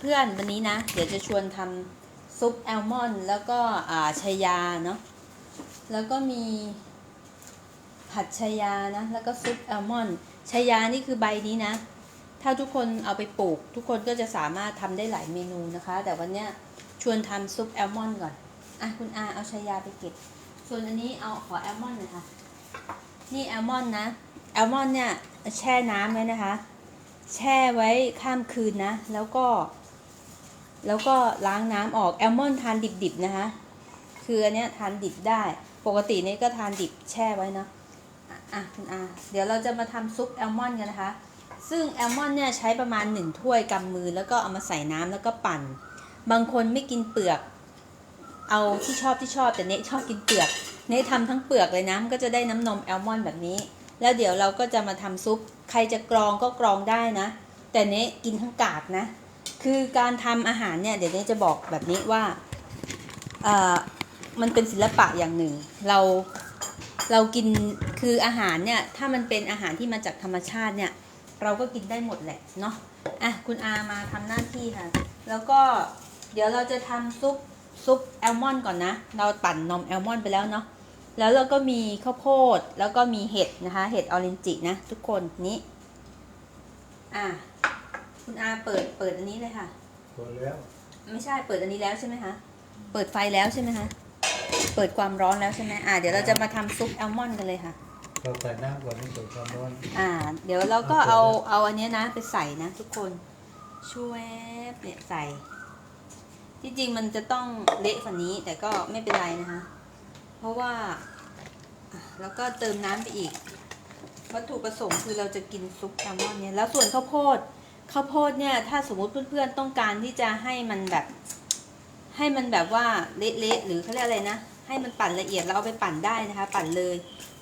เพื่อนๆ วันนี้นะ เดี๋ยวจะชวนทำซุปแอลมอนด์แล้วก็อ่าชายาเนาะแล้วก็มีผัดชายานะ แล้วก็ซุปแอลมอนด์ชายานี่คือใบนี้นะ ถ้าทุกคนเอาไปปลูก ทุกคนก็จะสามารถทำได้หลายเมนูนะคะ แต่วันเนี้ยชวนทำซุปแอลมอนด์ก่อน อะคุณอาเอาชายาไปเก็บ ส่วนอันนี้เอาขอแอลมอนด์หน่อยค่ะ นี่แอลมอนด์นะแอลมอนด์เนี่ยแช่น้ำไว้นะคะ แช่ไว้ข้ามคืนนะ แล้วก็ แล้วก็ล้างน้ำออกแอลมอนทานดิบๆนะคะ คืออันเนี้ยทานดิบได้ ปกตินี่ก็ทานดิบแช่ไว้เนาะอะอะคุณอาเดี๋ยวเราจะมาทำซุปแอลมอนกันนะคะ ซึ่งแอลมอนเนี่ยใช้ประมาณหนึ่งถ้วยกำมือแล้วก็เอามาใส่น้ำแล้วก็ปั่น บางคนไม่กินเปลือก เอาที่ชอบที่ชอบแต่เนะชอบกินเปลือก เนะทำทั้งเปลือกเลยนะมันก็จะได้น้ำนมแอลมอนแบบนี้ แล้วเดี๋ยวเราก็จะมาทำซุป ใครจะกรองก็กรองได้นะ แต่เนะกินทั้งกากนะ คือการทำอาหารเนี่ยเดี๋ยวเนะจะบอกแบบนี้ว่าเออมันเป็นศิลปะอย่างหนึ่ง เราเรากินคืออาหารเนี่ยถ้ามันเป็นอาหารที่มาจากธรรมชาติเนี่ยเราก็กินได้หมดแหละเนาะอะคุณอามาทำหน้าที่ค่ะ แล้วก็เดี๋ยวเราจะทำซุปซุปแอลมอนก่อนนะ เราปั่นนมแอลมอนไปแล้วเนาะแล้วเราก็มีข้าวโพดแล้วก็มีเห็ดนะคะ เห็ดออเรนจินะทุกคนนี้ อะ คุณอาเปิดเปิดอันนี้เลยค่ะ หมดแล้วไม่ใช่เปิดอันนี้แล้วใช่ไหมคะ เปิดไฟแล้วใช่ไหมคะ เปิดความร้อนแล้วใช่ไหมอะเดี๋ยวเราจะมาทำซุปแอลมอนด์กันเลยค่ะ เราใส่น้ำก่อนนี่เปิดความร้อน อ่า เดี๋ยวเราก็เอาเอาอันเนี้ยนะไปใส่นะทุกคน ช่วยเนี่ยใส่ ที่จริงมันจะต้องเละกว่านี้แต่ก็ไม่เป็นไรนะคะ เพราะว่าอะแล้วก็เติมน้ำไปอีก วัตถุประสงค์คือเราจะกินซุปแซลมอนเนี่ยแล้วส่วนข้าวโพด ข้าวโพดเนี่ยถ้าสมมติเพื่อนๆต้องการที่จะให้มันแบบ ให้มันแบบว่าเละๆหรือเขาเรียกอะไรนะ ให้มันปั่นละเอียดเราเอาไปปั่นได้นะคะ ปั่นเลย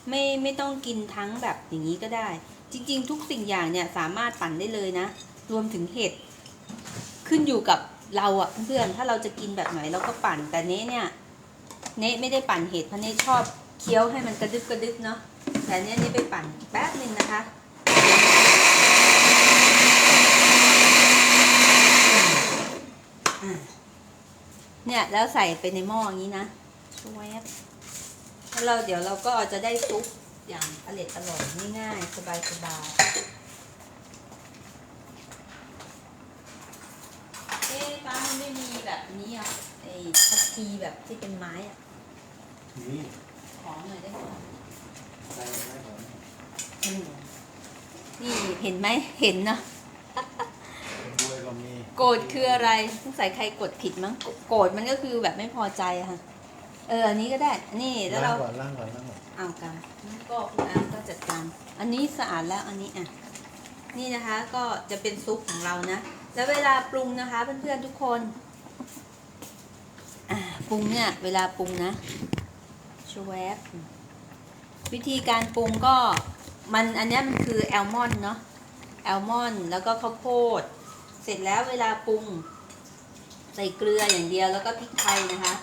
ไม่ไม่ต้องกินทั้งแบบอย่างนี้ก็ได้ จริง ๆ ทุกสิ่งอย่างเนี่ยสามารถปั่นได้เลยนะ รวมถึงเห็ดขึ้นอยู่กับเราอะเพื่อนๆถ้าเราจะกินแบบไหนเราก็ปั่นแต่เน้เนี่ยเนะไม่ได้ปั่นเห็ดเพราะเนะชอบเคี้ยวให้มันกระดึบกระดึบเนาะแต่เนี้ยนี่ไปปั่นแป๊บหนึ่งนะคะ อะ เนี่ยแล้วใส่ไปในหม้ออย่างนี้นะช่วยแล้วเราเดี๋ยวเราก็จะได้ซุปอย่างอร่อยอร่อยง่ายๆสบายสบายๆเอ๊ะป้ามันไม่มีแบบนี้อะไอ้ทัพพีแบบที่เป็นไม้อะนี่ขอหน่อยได้ไหมใส่ไว้ก่อนอืมนี่เห็นไหมเห็นเนาะเป็นบวยก็มี โกรธคืออะไรสงสัยใครกดผิดมั้ง โกรธมันก็คือแบบไม่พอใจอะค่ะ เออ อันนี้ก็ได้ นี่แล้วล้าเรางก่อนล้างก่อนล้างก่อนเอากันนี่ก็คุณอาก็จัดการ อันนี้สะอาดแล้ว อันนี้อะ นี่นะคะก็จะเป็นซุปของเรานะ แล้วเวลาปรุงนะคะเพื่อนๆทุกคน อ่าปรุงเนี่ย เวลาปรุงนะชวบวิธีการปรุงก็มันอันเนี้ยมันคือแอลมอนด์เนาะแอลมอนด์แล้วก็ข้าวโพด เสร็จแล้วเวลาปรุง ใส่เกลืออย่างเดียวแล้วก็พริกไทยนะคะ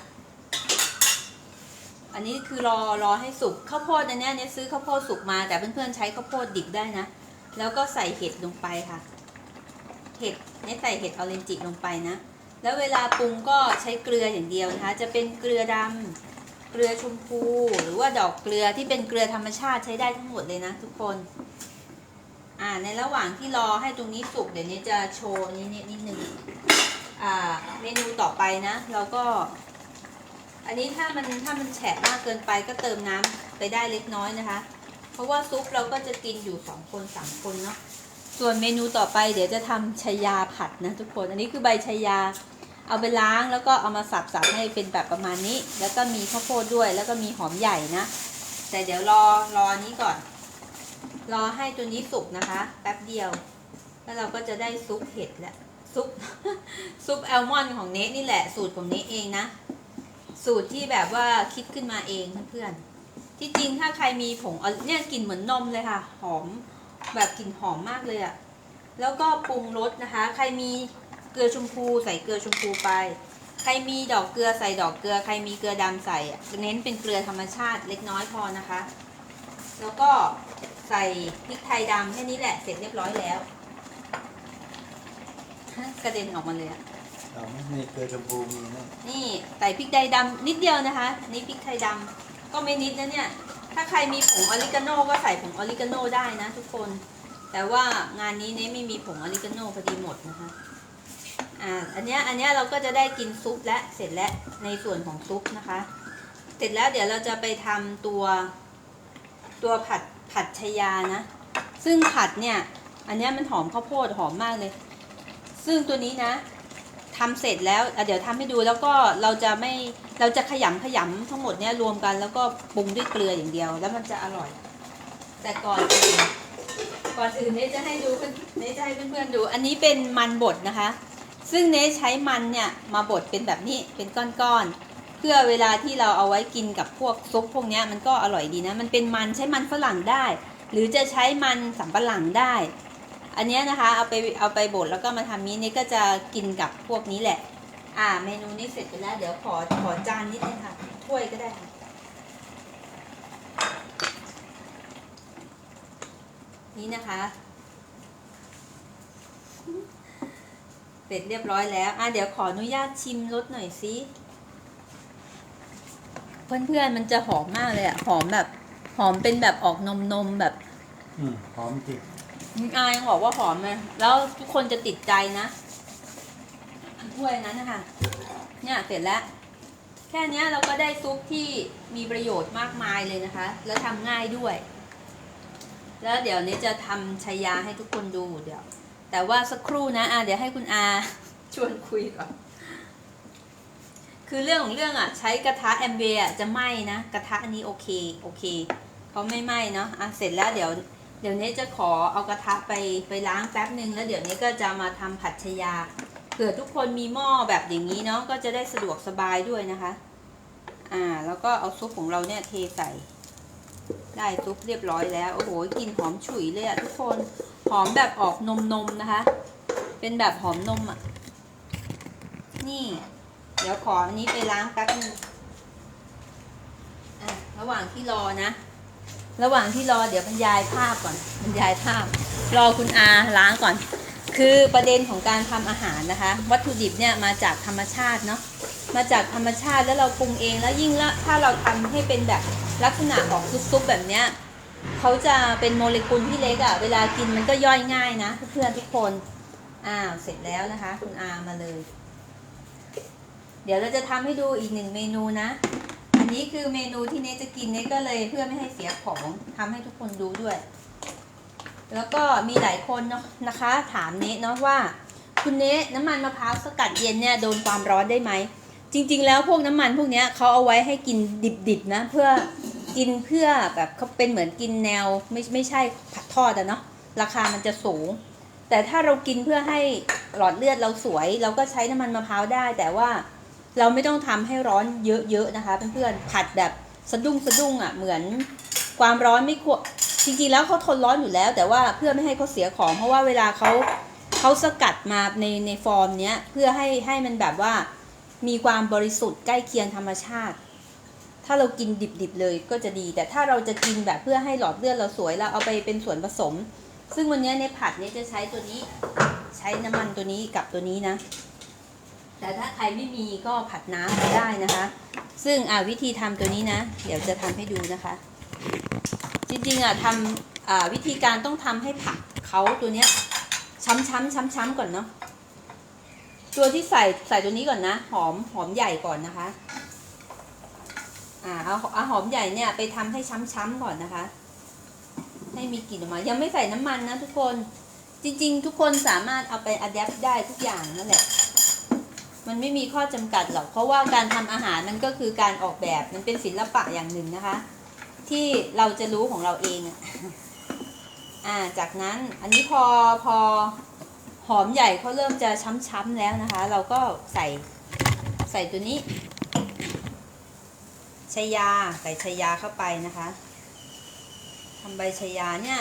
อันนี้คือรอรอให้สุกข้าวโพดอันนี้เนี่ยซื้อข้าวโพดสุกมา แต่เพื่อนๆใช้ข้าวโพดดิบได้นะ แล้วก็ใส่เห็ดลงไปค่ะ เห็ดเนี่ยใส่เห็ดออเรนจิลงไปนะ แล้วเวลาปรุงก็ใช้เกลืออย่างเดียวนะคะ จะเป็นเกลือดำเกลือชมพู หรือว่าดอกเกลือที่เป็นเกลือธรรมชาติใช้ได้ทั้งหมดเลยนะทุกคน อ่าในระหว่างที่รอให้ตรงนี้สุกเดี๋ยวนี้จะโชว์นี้นิดนิดหนึงอ่าเมนูต่อไปนะเราก็ อันนี้ถ้ามันถ้ามันแฉะมากเกินไปก็เติมน้ำไปได้เล็กน้อยนะคะ เพราะว่าซุปเราก็จะกินอยู่สองคนสามคนเนาะส่วนเมนูต่อไปเดี๋ยวจะทำชายาผัดนะทุกคน อันนี้คือใบชายาเอาไปล้างแล้วก็เอามาสับสับให้เป็นแบบประมาณนี้ แล้วก็มีข้าวโพดด้วย แล้วก็มีหอมใหญ่นะ แต่เดี๋ยวรอรออันนี้ก่อน รอให้ตัวนี้สุกนะคะ แป๊บเดียว แล้วเราก็จะได้ซุปเห็ดแล้วซุปซุปแอลมอนด์ของเนทนี่แหละสูตรของเนทเองนะ สูตรที่แบบว่าคิดขึ้นมาเองเพื่อนๆที่จริงถ้าใครมีผงออเนี่ยกลิ่นเหมือนนมเลยค่ะ หอมแบบกลิ่นหอมมากเลยอะแล้วก็ปรุงรสนะคะ ใครมีเกลือชมพูใส่เกลือชมพูไป ใครมีดอกเกลือใส่ดอกเกลือ ใครมีเกลือดำใส่เน้นเป็นเกลือธรรมชาติเล็กน้อยพอนะคะ แล้วก็ ใส่พริกไทยดำแค่นี้แหละเสร็จเรียบร้อยแล้วฮะกระเด็นออกมาเลยอะเอาไหมนี่เกลือชมพูมีนะนี่ใส่พริกไทยดำนิดเดียวนะคะ นี่พริกไทยดำก็ไม่นิดนะเนี่ย ถ้าใครมีผงออริกาโน่ก็ใส่ผงออริกาโน่ได้นะทุกคน แต่ว่างานนี้เนไม่มีผงออริกาโน่พอดีหมดนะคะอ่าอันเนี้ยอันเนี้ยเราก็จะได้กินซุปและเสร็จแล้วในส่วนของซุปนะคะ เสร็จแล้วเดี๋ยวเราจะไปทำตัวตัวผัด ผัดชายานะ ซึ่งผัดเนี่ย อันนี้มันหอมข้าวโพดหอมมากเลย ซึ่งตัวนี้นะทำเสร็จแล้วเดี๋ยวทำให้ดูแล้วก็เราจะไม่เราจะขยำขยำทั้งหมดเนี่ยรวมกันแล้วก็ปรุงด้วยเกลืออย่างเดียว แล้วมันจะอร่อย แต่ก่อนอื่นก่อนอื่นเนจะให้ดูเนเนจะให้เพื่อนๆดู อันนี้เป็นมันบดนะคะ ซึ่งเนใช้มันเนี่ยมาบดเป็นแบบนี้เป็นก้อนๆ เพื่อเวลาที่เราเอาไว้กินกับพวกซุปพวกนี้มันก็อร่อยดีนะ มันเป็นมันใช้มันฝรั่งได้ หรือจะใช้มันสำปะหลังได้ อันนี้นะคะเอาไปเอาไปบดแล้วก็มาทำนี้นี่ก็จะกินกับพวกนี้แหละ อ่า เมนูนี้เสร็จไปแล้ว เดี๋ยวขอขอจานนิดนึงค่ะถ้วยก็ได้ค่ะนี่นะคะ เสร็จเรียบร้อยแล้ว อะเดี๋ยวขออนุญาตชิมรสหน่อยสิ เพื่อนๆมันจะหอมมากเลยอะหอมแบบ หอมเป็นแบบออกนมนมๆแบบอืมหอมจริงอายังบอกว่าหอมเลยแล้วทุกคนจะติดใจนะถ้วยนั้นนะคะเนี่ยเสร็จแล้ว แค่เนี้ยเราก็ได้ซุปที่มีประโยชน์มากมายเลยนะคะ แล้วทำง่ายด้วย แล้วเดี๋ยวนี้จะทำชายาให้ทุกคนดูเดี๋ยว แต่ว่าสักครู่นะอะเดี๋ยวให้คุณอาชวนคุยก่อน คือเรื่องของเรื่องอะใช้กระทะแอมเบอะจะไหม้นะกระทะอันนี้โอเคโอเคเขาไม่ไหม้เนาะอะเสร็จแล้วเดี๋ยวเดี๋ยวนี้จะขอเอากระทะไปไปล้างแป๊บหนึ่งแล้วเดี๋ยวนี้ก็จะมาทำผัดชยาเผื่อทุกคนมีหม้อแบบอย่างนี้เนาะก็จะได้สะดวกสบายด้วยนะคะ อ่าแล้วก็เอาซุปของเราเนี่ยเทใส่ ได้ซุปเรียบร้อยแล้วโอ้โหกลิ่นหอมฉุยเลยอะทุกคนหอมแบบออกนมนมนะคะ เป็นแบบหอมนมอะนี่ เดี๋ยวขออันนี้ไปล้างแป๊บนึงระหว่างที่รอนะ ระหว่างที่รอเดี๋ยวบรรยายภาพก่อน บรรยายภาพ รอคุณอาล้างก่อน คือประเด็นของการทำอาหารนะคะ วัตถุดิบเนี่ยมาจากธรรมชาติเนาะ มาจากธรรมชาติแล้วเราปรุงเองแล้วยิ่งละถ้าเราทำให้เป็นแบบลักษณะของซุปๆแบบเนี้ยเขาจะเป็นโมเลกุลที่เล็กอะ่ะ เวลากินมันก็ย่อยง่ายนะเพื่อนทุกคน อ้าว เสร็จแล้วนะคะ คุณอามาเลย เดี๋ยวเราจะทำให้ดูอีกหนึ่งเมนูนะ อันนี้คือเมนูที่เนทจะกินเนทก็เลยเพื่อไม่ให้เสียของทำให้ทุกคนดูด้วย แล้วก็มีหลายคนเนาะนะคะ ถามเนทเนาะว่า คุณเนทน้ำมันมะพร้าวสกัดเย็นเนี่ยโดนความร้อนได้ไหม จริง ๆ แล้วพวกน้ำมันพวกเนี้ยเขาเอาไว้ให้กินดิบๆนะเพื่อกินเพื่อแบบเขาเป็นเหมือนกินแนวไม่ไม่ใช่ผัดทอดอะเนาะราคามันจะสูง แต่ถ้าเรากินเพื่อให้หลอดเลือดเราสวย เราก็ใช้น้ำมันมะพร้าวได้ แต่ว่า เราไม่ต้องทำให้ร้อนเยอะๆนะคะเพื่อนๆผัดแบบสะดุ้งสะดุ้งอะเหมือนความร้อนไม่ควรจริงๆแล้วเขาทนร้อนอยู่แล้ว แต่ว่าเพื่อไม่ให้เขาเสียของเพราะว่าเวลาเขาเขาสกัดมาในในฟอร์มเนี้ยเพื่อให้ให้มันแบบว่ามีความบริสุทธิ์ใกล้เคียงธรรมชาติ ถ้าเรากินดิบๆเลยก็จะดี แต่ถ้าเราจะกินแบบเพื่อให้หลอดเลือดเราสวยเราเอาไปเป็นส่วนผสม ซึ่งวันนี้ในผัดเนี่ยจะใช้ตัวนี้ ใช้น้ำมันตัวนี้กับตัวนี้นะ แต่ถ้าใครไม่มีก็ผัดน้ำไปได้นะคะ ซึ่งอ่าวิธีทำตัวนี้นะ เดี๋ยวจะทำให้ดูนะคะ จริงๆอะทำอ่าวิธีการต้องทำให้ผักเขาตัวเนี้ยช้ำๆช้ำๆก่อนเนาะตัวที่ใส่ใส่ตัวนี้ก่อนนะ หอมหอมใหญ่ก่อนนะคะอ่าเอาเอาหอมใหญ่เนี่ยไปทำให้ช้ำๆก่อนนะคะ ให้มีกลิ่นออกมา ยังไม่ใส่น้ำมันนะทุกคน จริง ๆ ทุกคนสามารถเอาไปอัดแอปได้ทุกอย่างนั่นแหละ มันไม่มีข้อจำกัดหรอก เพราะว่าการทำอาหารมันก็คือการออกแบบมันเป็นศิลปะอย่างหนึ่งนะคะ ที่เราจะรู้ของเราเองอะอ่าจากนั้นอันนี้พอพอหอมใหญ่เขาเริ่มจะช้ำๆแล้วนะคะ เราก็ใส่ใส่ตัวนี้ชายาใส่ชายาเข้าไปนะคะทำใบชายาเนี่ย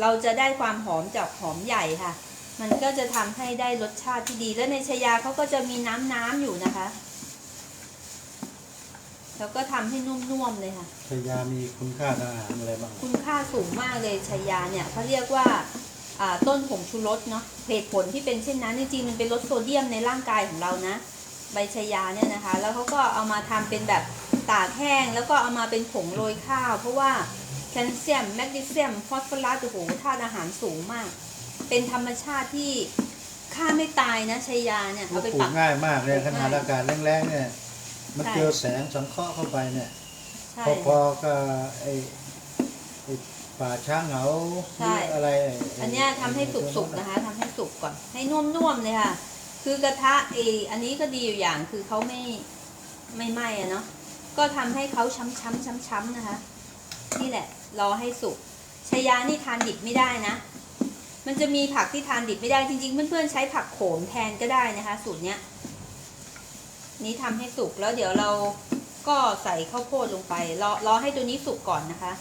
เราจะได้ความหอมจากหอมใหญ่ค่ะ มันก็จะทำให้ได้รสชาติที่ดี และในชายาเขาก็จะมีน้ำน้ำๆอยู่นะคะ แล้วก็ทำให้นุ่มๆเลยค่ะชายามีคุณค่าทางอาหารอะไรบ้างคุณค่าสูงมากเลยชายาเนี่ยเขาเรียกว่าอ่าต้นผงชูรสเนาะเหตุผลที่เป็นเช่นนั้นจริงๆมันเป็นลดโซเดียมในร่างกายของเรานะ ใบชายาเนี่ยนะคะ แล้วเขาก็เอามาทำเป็นแบบตากแห้ง แล้วก็เอามาเป็นผงโรยข้าว เพราะว่าแคลเซียมแมกนีเซียมฟอสฟอรัสโอ้โหธาตุอาหารสูงมาก เป็นธรรมชาติที่ฆ่าไม่ตายนะชายาเนี่ยลูเอากไปปลูปักก ง่ายมากเลยปลูกขนาดง่ายอากาศแรงๆเนี่ย มันใช่ เจอแสงสังเคราะห์เข้าไปเนี่ย ใช่ พอๆกับไอ้ไอ้ป่าช้างเหงาหใช่ รืออะไรไอันเนี้ยทำให้สุกๆนะคะทำให้สุกก่อนให้นุ่มๆเลยค่ะ คือกระทะเออันนี้ก็ดีอยู่อย่างคือเขาไม่ไม่ไหม้อะเนาะก็ทำให้เขาช้ำๆช้ำๆนะคะ นี่แหละ รอให้สุกชายานี่ทานดิบไม่ได้นะ มันจะมีผักที่ทานดิบไม่ได้จริงๆ เพื่อนๆใช้ผักโขมแทนก็ได้นะคะ สูตรเนี้ย นี้ทำให้สุกแล้วเดี๋ยวเราก็ใส่ข้าวโพดลงไปรอรอให้ตัวนี้สุกก่อนนะคะ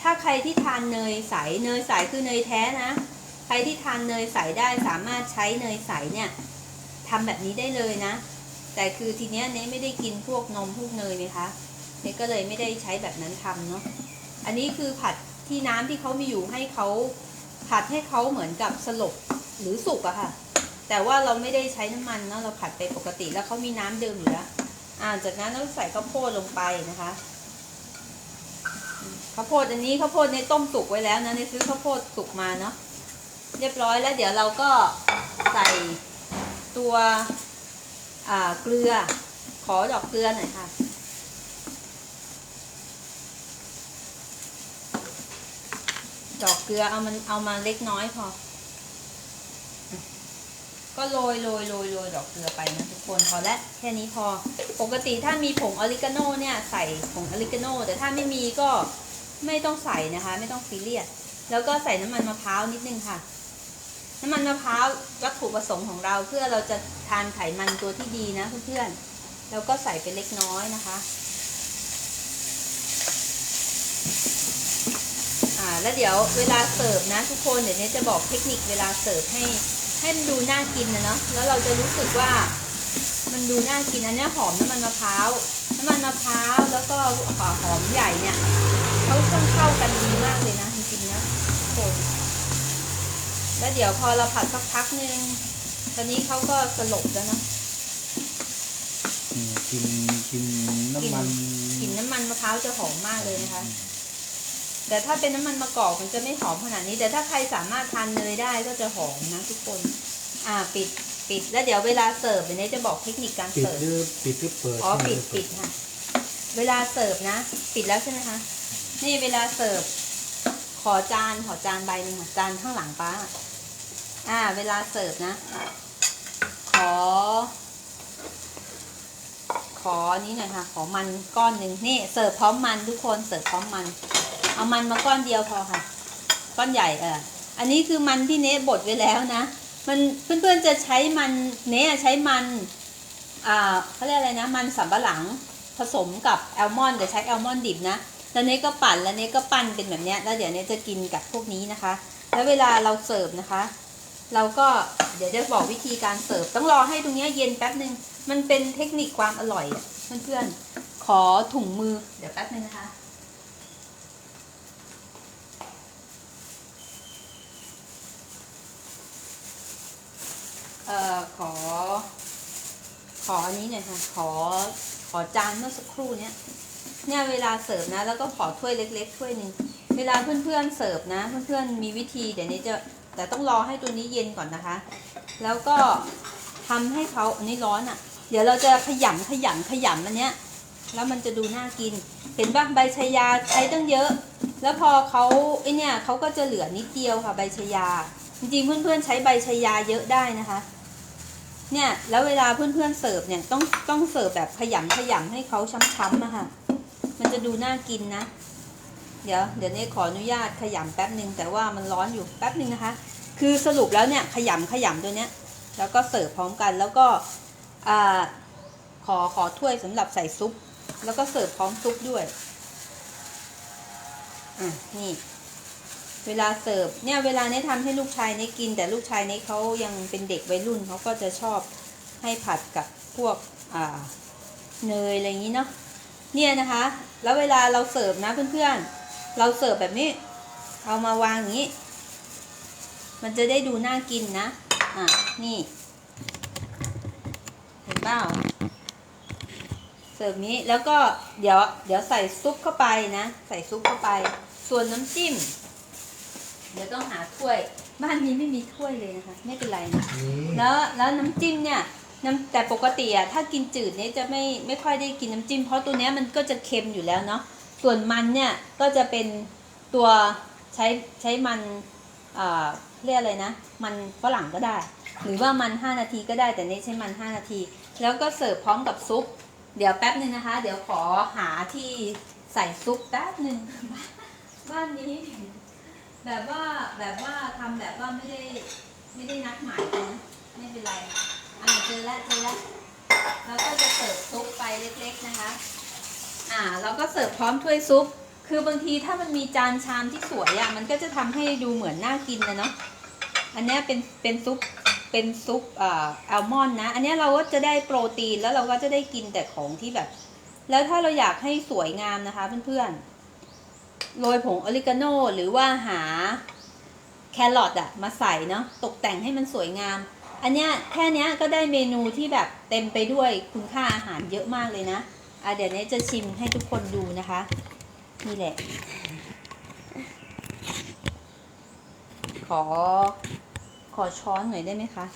ถ้าใครที่ทานเนยใสเนยใสคือเนยแท้นะใครที่ทานเนยใสได้สามารถใช้เนยใสเนี่ยทำแบบนี้ได้เลยนะ แต่คือทีเนี้ยเนยไม่ได้กินพวกนมพวกเนยไหมคะเนยก็เลยไม่ได้ใช้แบบนั้นทำเนาะอันนี้คือผัดที่น้ำที่เขามีอยู่ให้เขา ผัดให้เขาเหมือนกับสลบหรือสุกอะค่ะ แต่ว่าเราไม่ได้ใช้น้ำมันเนาะเราผัดไปปกติแล้วเขามีน้ำเดิมอยู่แล้วอ่าจากนั้นเราใส่ข้าวโพดลงไปนะคะข้าวโพดอันนี้ข้าวโพดเนี่ยต้มสุกไว้แล้วนะเนี่ยซื้อข้าวโพดสุกมาเนาะเรียบร้อยแล้ว เดี๋ยวเราก็ใส่ตัวเกลือ ขอดอกเกลือหน่อยค่ะ ดอกเกลือเอามันเอามาเล็กน้อยพอ ก็โรยโรยโรยโรยดอกเกลือไปนะทุกคนพอแล้วแค่นี้พอ ปกติถ้ามีผงออริกาโนเนี่ยใส่ผงออริกาโนแต่ถ้าไม่มีก็ไม่ต้องใส่นะคะ ไม่ต้องซีเรียสแล้วก็ใส่น้ำมันมะพร้าวนิดนึงค่ะ น้ำมันมะพร้าววัตถุประสงค์ของเราเพื่อเราจะทานไขมันตัวที่ดีนะเพื่อนๆแล้วก็ใส่ไปเล็กน้อยนะคะ แล้วเดี๋ยวเวลาเสิร์ฟนะทุกคนเดี๋ยวนี้จะบอกเทคนิคเวลาเสิร์ฟให้ให้มันดูน่ากินนะเนาะแล้วเราจะรู้สึกว่า มันดูน่ากินอันเนี้ยหอมน้ำมันมะพร้าวน้ำมันมะพร้าวแล้วก็หอมใหญ่เนี่ยเขาต้องเข้ากันดีมากเลยนะจริงๆนะทุกคนแล้วเดี๋ยวพอเราผัดสักพักนึงตอนนี้เขาก็สลบแล้วเนาะอืมกินกินน้ำมันกลิ่นน้ำมันมะพร้าวจะหอมมากเลยนะคะ แต่ถ้าเป็นน้ำมันมะกอกมันจะไม่หอมขนาดนี้ แต่ถ้าใครสามารถทานเนยได้ก็จะหอมนะทุกคน อ่าปิดปิดแล้วเดี๋ยวเวลาเสิร์ฟเดี๋ยวนี้จะบอกเทคนิคการปิดเสิร์ฟหรือปิดหรือเปิดอ๋อปิดใช่ไหมปิดค่ะ เวลาเสิร์ฟนะ ปิดแล้วใช่ไหมคะ นี่เวลาเสิร์ฟขอจานขอจานใบหนึ่งค่ะจานข้างหลังป้า อ่า เวลาเสิร์ฟนะ ขอ ขอนี้หน่อยค่ะ ขอมันก้อนหนึ่งนี่เสิร์ฟพร้อมมันทุกคนเสิร์ฟพร้อมมัน เอามันมาก้อนเดียวพอค่ะ ก้อนใหญ่เอออันนี้คือมันที่เนทบดไว้แล้วนะ มันเพื่อนๆจะใช้มันเนทใช้มันอ่าเขาเรียกอะไรนะ มันสำปะหลังผสมกับแอลมอนด์แต่ใช้แอลมอนด์ดิบนะแล้วเนทก็ปั่นแล้วเนทก็ปั้นเป็นแบบเนี้ยแล้วเดี๋ยวเนทจะกินกับพวกนี้นะคะ แล้วเวลาเราเสิร์ฟนะคะ เราก็เดี๋ยวจะบอกวิธีการเสิร์ฟต้องรอให้ตรงเนี้ยเย็นแป๊บหนึ่งมันเป็นเทคนิคความอร่อยเพื่อนๆขอถุงมือเดี๋ยวแป๊บหนึงนะคะ เอ่อขอ ขออันนี้หน่อยค่ะขอขอจานเมื่อสักครู่เนี้ยเนี่ยเวลาเสิร์ฟนะ แล้วก็ขอถ้วยเล็ก ๆ ถ้วยหนึ่งเวลาเพื่อนๆเสิร์ฟนะ เพื่อนๆมีวิธีเดี๋ยวนี้จะแต่ต้องรอให้ตัวนี้เย็นก่อนนะคะ แล้วก็ทำให้เขาอันนี้ร้อนอะ่ะ เดี๋ยวเราจะขยำขยำขยำอันเนี้ยแล้วมันจะดูน่ากิน เห็นปะใบชายาใช้ตั้งเยอะ แล้วพอเขาไอเนี่ยเขาก็จะเหลือนิดเดียวค่ะใบชายา จริงๆเพื่อนๆใช้ใบชายาเยอะได้นะคะ เนี่ยแล้วเวลาเพื่อนๆเสิร์ฟเนี่ยต้องต้องเสิร์ฟแบบขยำขยำให้เขาช้ำๆอะค่ะ มันจะดูน่ากินนะ เดี๋ยวเดี๋ยวนี้ขออนุญาตขยำแป๊บหนึ่งแต่ว่ามันร้อนอยู่แป๊บหนึ่งนะคะ คือสรุปแล้วเนี่ยขยำขยำตัวเนี้ย แล้วก็เสิร์ฟพร้อมกันแล้วก็อ่าขอขอถ้วยสำหรับใส่ซุป แล้วก็เสิร์ฟพร้อมซุปด้วยอะนี่ เวลาเสิร์ฟเนี่ยเวลาเนี้ทำให้ลูกชายเนี้กิน แต่ลูกชายเนี้เขายังเป็นเด็กวัยรุ่นเขาก็จะชอบให้ผัดกับพวกอ่าเนยอะไรอย่างนี้เนาะเนี่ยนะคะ แล้วเวลาเราเสิร์ฟนะเพื่อนๆ เราเสิร์ฟแบบนี้ เอามาวางอย่างนี้ มันจะได้ดูน่ากินนะ อะ นี่ เห็นเปล่า เสิร์ฟนี้แล้วก็เดี๋ยวเดี๋ยวใส่ซุปเข้าไปนะ ใส่ซุปเข้าไป ส่วนน้ำจิ้ม เดี๋ยวต้องหาถ้วย บ้านนี้ไม่มีถ้วยเลยนะคะ ไม่เป็นไรนะนี่แล้วแล้วน้ำจิ้มเนี่ยน้ำแต่ปกติอะถ้ากินจืดเนี่ยจะไม่ไม่ค่อยได้กินน้ำจิ้ม เพราะตัวเนี้ยมันก็จะเค็มอยู่แล้วเนาะส่วนมันเนี่ยก็จะเป็นตัวใช้ใช้มันเอ่อเรียกอะไรนะ มันฝรั่งก็ได้ หรือว่ามัน 5 นาทีก็ได้แต่นี่ใช้มัน 5 นาที แล้วก็เสิร์ฟพร้อมกับซุป เดี๋ยวแป๊บหนึ่งนะคะ เดี๋ยวขอหาที่ใส่ซุปแป๊บหนึ่ง บ้านนี้ แบบว่าแบบว่าทำแบบว่าไม่ได้ไม่ได้นัดหมายกันนะไม่เป็นไรอ่าเจอแล้วเจอแล้วเราก็จะเสิร์ฟซุปไปเล็กๆนะคะ อ่าเราก็เสิร์ฟพร้อมถ้วยซุป คือบางทีถ้ามันมีจานชามที่สวยอะ่ะมันก็จะทำให้ดูเหมือนน่ากินนะเนาะอันนี้เป็นเป็นซุปเป็นซุปอ่อแอลมอนด์นะ อันนี้เราก็จะได้โปรตีนแล้วเราก็จะได้กินแต่ของที่แบบ แล้วถ้าเราอยากให้สวยงามนะคะเพื่อนๆ โรยผงออริกาโนหรือว่าหาแครอทอะมาใส่เนาะตกแต่งให้มันสวยงาม อันเนี้ยแค่เนี้ยก็ได้เมนูที่แบบเต็มไปด้วยคุณค่าอาหารเยอะมากเลยนะอะเดี๋ยวนี้จะชิมให้ทุกคนดูนะคะ นี่แหละ ขอขอช้อนหน่อยได้ไหมคะ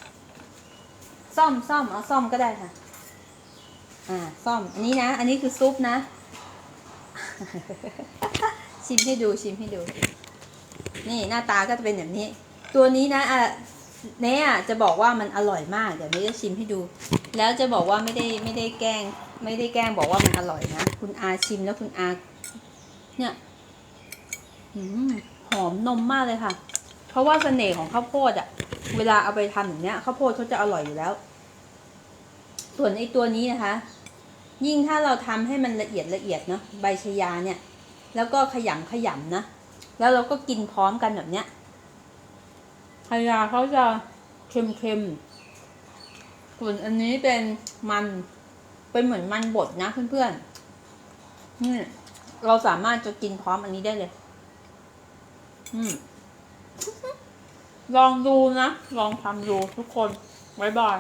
ซ่อมซ่อมเอาซ่อมก็ได้ค่ะ อ่าซ่อมอันนี้นะ อันนี้คือซุปนะ ชิมให้ดูชิมให้ดู นี่หน้าตาก็จะเป็นแบบนี้ ตัวนี้นะอะเน่อะจะบอกว่ามันอร่อยมาก เดี๋ยวเน่จะชิมให้ดู แล้วจะบอกว่าไม่ได้ไม่ได้แกล้ง ไม่ได้แกล้งบอกว่ามันอร่อยนะ คุณอาชิมแล้วคุณอา เนี่ยหอมนมมากเลยค่ะ เพราะว่าเสน่ห์ของข้าวโพดอะเวลาเอาไปทำอย่างเนี้ยข้าวโพดเขาจะอร่อยอยู่แล้ว ส่วนไอ้ตัวนี้นะคะ ยิ่งถ้าเราทำให้มันละเอียดละเอียดเนาะใบชยาเนี่ย แล้วก็ขยำขยำนะ แล้วเราก็กินพร้อมกันแบบเนี้ยชายาเขาจะเค็มๆส่วนอันนี้เป็นมันเป็นเหมือนมันบดนะเพื่อนๆนี่เราสามารถจะกินพร้อมอันนี้ได้เลย อืม ลองดูนะ ลองทำดูทุกคน บ๊ายบาย